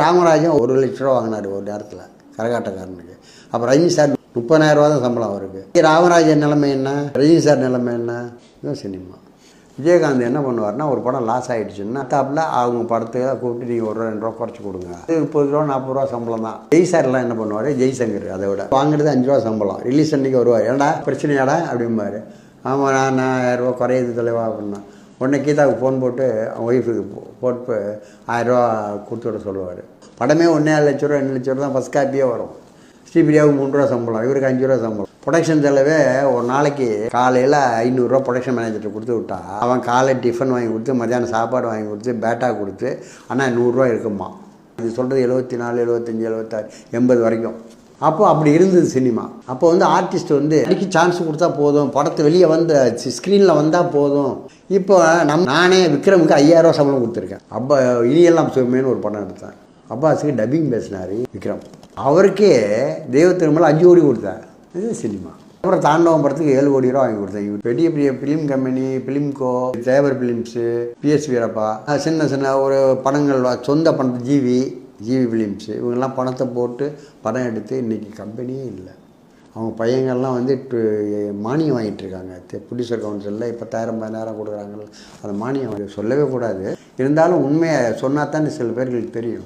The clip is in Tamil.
ராமராஜன் ஒரு லட்ச ரூபா வாங்கினார் ஒரு நேரத்தில் கரகாட்டக்காரனுக்கு. அப்போ ரஜினி சார் முப்பதாயிரம் ரூபா தான் சம்பளம் அவருக்கு. ராமராஜன் நிலைமை என்ன? ரஜினி சார் நிலைமை என்ன? இதுவும் சினிமா. விஜயகாந்த் என்ன பண்ணுவார்னா ஒரு படம் லாஸ் ஆகிடுச்சுன்னா தாப்பில் அவங்க படத்துக்கு கூப்பிட்டு நீங்கள் ஒரு ரூபா ரெண்டு ரூபா குறைச்சி கொடுங்க. அது முப்பது ரூபா நாற்பது ரூபா சம்பளம் தான். ஜெய் சார்லாம் என்ன பண்ணுவார்? ஜெய்சங்கர் அதை விட. வாங்குறது அஞ்சு ரூபா சம்பளம். ரிலீஸ் அன்றைக்கி வருவார். ஏடா பிரச்சனையாடா? அப்படிம்பாரு. ஆமாம் நான் ஆயிரம் ரூபா குறையுது தலைவா அப்படின்னா. உடனே கீதாவுக்கு ஃபோன் போட்டு அவங்க ஒய்ஃபுக்கு போட்டு ஆயிரரூவா கொடுத்து விட சொல்லுவார். படமே ஒன்றே லட்ச ரூபா ரெண்டு லட்ச ரூபா தான் ஃபஸ்ட் காப்பியே வரும். ஸ்ரீபிரியாவுக்கு மூணு ரூபா சம்பளம் இவருக்கு அஞ்சு ரூபா சம்பளம். ப்ரொடக்ஷன் செலவே ஒரு நாளைக்கு காலையில் ஐநூறுரூவா ப்ரொடக்ஷன் மேனேஜர்கிட்ட கொடுத்து விட்டா அவன் காலை டிஃபன் வாங்கி கொடுத்து மத்தியானம் சாப்பாடு வாங்கி கொடுத்து பேட்டா கொடுத்து ஆனால் நூறுரூவா இருக்குமா இது சொல்கிறது எழுபத்தி நாலு எழுபத்தஞ்சி எழுபத்தாறு எண்பது வரைக்கும். அப்போ அப்படி இருந்தது சினிமா. அப்போ வந்து ஆர்டிஸ்ட் வந்து அடிக்க சான்ஸ் கொடுத்தா போதும். படத்தை வெளியே வந்து ஸ்க்ரீனில் வந்தால் போதும். இப்போ நம் நானே விக்ரமுக்கு ஐயாயிரம் சம்பளம் கொடுத்துருக்கேன். அப்போ இனியெல்லாம் சுமேன்னு ஒரு படம் எடுத்தேன். அப்பாஸுக்கு டப்பிங் பேசினார் விக்ரம். அவருக்கே தெய்வ திருமலை அஞ்சு கோடி கொடுத்தேன் இது சினிமா. அப்புறம் தாண்டவம் படத்துக்கு ஏழு கோடி ரூபா வாங்கி கொடுத்தேன். இவர் பெரிய பெரிய film company ஃபிலிம்கோ Devar films P S Veerappa. சின்ன சின்ன ஒரு படங்கள் சொந்த படம் ஜிவி. ஜிவி ஃபிலிம்ஸு இவங்கெல்லாம் பணத்தை போட்டு படம் எடுத்து இன்றைக்கி கம்பெனியே இல்லை. அவங்க பையங்கள்லாம் வந்து மானியம் வாங்கிட்டுருக்காங்க ப்ரொடியூசர் கவுன்சிலில் பத்தாயிரம் பதினாயிரம் கொடுக்குறாங்க அந்த மானியம் சொல்லவே கூடாது. இருந்தாலும் உண்மையை சொன்னால் தான் சில பேர்களுக்கு தெரியும்.